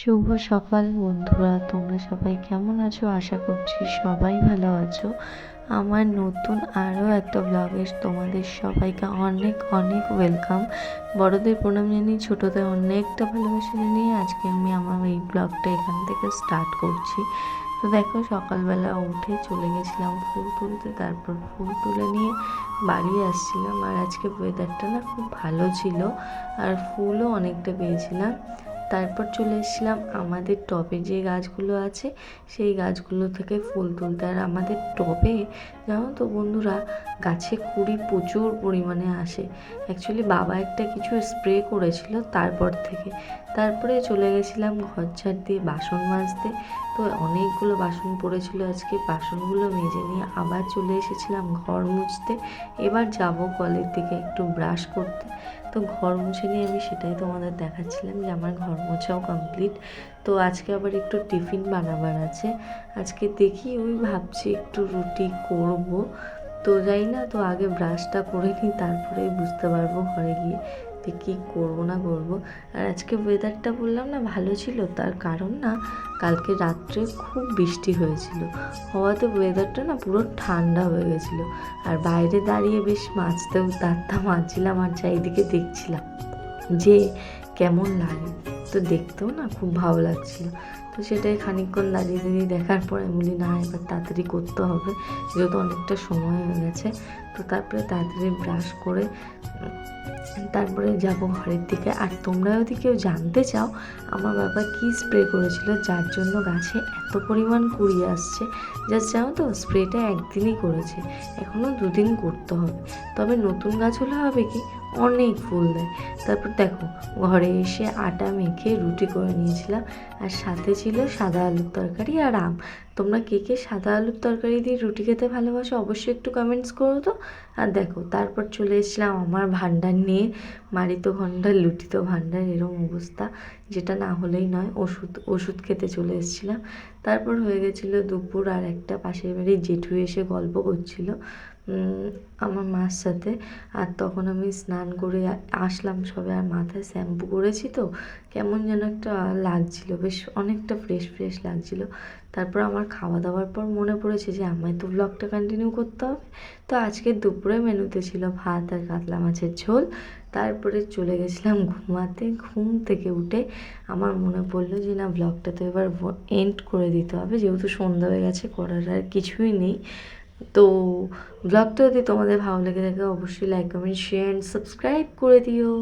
শুভ সকাল বন্ধুরা, তোমরা সবাই কেমন আছো? আশা করছি সবাই ভালো আছো। আমার নতুন আরও একটা ব্লগে তোমাদের সবাইকে অনেক অনেক ওয়েলকাম বড়দের প্রণাম জানিয়ে, ছোটদের অনেকটা ভালোবাসা জানিয়ে আজকে আমি আমার এই ব্লগটা এখান থেকে স্টার্ট করছি। তো দেখো, সকালবেলা উঠে চলে গেছিলাম ফুল তুলতে, তারপর ফুল তুলে নিয়ে বাড়ি আসছিলাম। আর আজকে ওয়েদারটা না খুব ভালো ছিল, আর ফুলও অনেকটা পেয়েছিলাম। তারপর চলে এসেছিলাম আমাদের টবে যে গাছগুলো আছে, সেই গাছগুলো থেকে ফুল তুলতে। আর আমাদের টবে, জানো তো বন্ধুরা, গাছে কুড়ি প্রচুর পরিমাণে আসে। অ্যাকচুয়ালি বাবা একটা কিছু স্প্রে করেছিল তারপর থেকে। তারপরে চলে গেছিলাম ঘর ঝাড় দিয়ে বাসন মাজতে। তো অনেকগুলো বাসন পড়েছিল আজকে, বাসনগুলো মেজে নিয়ে আবার চলে এসেছিলাম ঘর মুছতে। এবার যাব কলের দিকে একটু ব্রাশ করতে। তো ঘর মুছে নিয়ে আমি সেটাই তোমাদের দেখাচ্ছিলাম যে আমার ঘর মোছাও কমপ্লিট তো আজকে আবার একটু টিফিন বানাবার আছে। আজকে দেখি, ওই ভাবছি একটু রুটি করব। তো যাই না, তো আগে ব্রাশটা করে নিই, তারপরেই বুঝতে পারব ঘরে গিয়ে। যে কী করব না করব? আর আজকে ওয়েদারটা বললাম না, ভালো ছিল। তার কারণ না, কালকে রাত্রে খুব বৃষ্টি হয়েছিল। হওয়াতে ওয়েদারটা না পুরো ঠান্ডা হয়ে গেছিল। আর বাইরে দাঁড়িয়ে বেশ মাছতেও তারটা মাছছিলাম আর চারিদিকে দেখছিলাম। যে কেমন লাগে। তো দেখতেও না খুব ভালো লাগছিল। তো সেটাই খানিকক্ষণ দাঁড়িয়ে দাঁড়িয়ে দেখার পরে আমি বলি, না, এবার তাড়াতাড়ি করতে হবে, যেহেতু অনেকটা সময় হয়ে গেছে। তো তারপরে তাড়াতাড়ি ব্রাশ করে তারপরে যাব ঘরের দিকে। আর তোমরা যদি কেউ জানতে চাও, আমার বাবা কি স্প্রে করেছিল, যার জন্য গাছে এত পরিমাণ কুড়ি আসছে জাস্ট জানো তো স্প্রেটা একদিনই করেছে এখনও দুদিন করতে হবে। তবে নতুন গাছ হলে হবে কি অনেক ফুল দেয়। তারপর দেখো, ঘরে এসে আটা মেখে রুটি করে নিয়েছিলাম, আর সাথে ছিল সাদা আলুর তরকারি আর আম। তোমরা কে কে সাদা আলুর তরকারি দিয়ে রুটি খেতে ভালোবাসো অবশ্যই একটু কমেন্টস করো তো। আর দেখো, তারপর চলে এসেছিলাম আমার ভান্ডার নিয়ে। মারিত ভান্ডার, লুটিত ভান্ডার, এরম অবস্থা। যেটা না হলেই নয়, ওষুধ ওষুধ খেতে চলে এসেছিলাম। তারপর হয়ে গেছিল দুপুর আর একটা পাশের বাড়ির জেঠু এসে গল্প করছিল। আমার মার সাথে। আর তখন আমি স্নান করে আসলাম সবে। আর মাথায় শ্যাম্পু করেছি তো। কেমন যেন একটা লাগছিল। বেশ অনেকটা ফ্রেশ ফ্রেশ লাগছিল। তারপর আমার খাওয়া দাওয়ার পর মনে পড়েছে যে, আমায় তো ব্লগটা কন্টিনিউ করতে হবে। তো আজকে দুপুরে মেনুতে ছিল ভাত আর কাতলা মাছের ঝোল। তারপরে চলে গেছিলাম ঘুমাতে। ঘুম থেকে উঠে আমার মনে পড়ল যে, না ব্লগটা তো এবার এন্ড করে দিতে হবে। যেহেতু সন্ধ্যা হয়ে গেছে, করার আর কিছুই নেই। তো ব্লগটা যদি তোমাদের ভালো লেগে থাকে, অবশ্যই like comment share and subscribe করে দিও।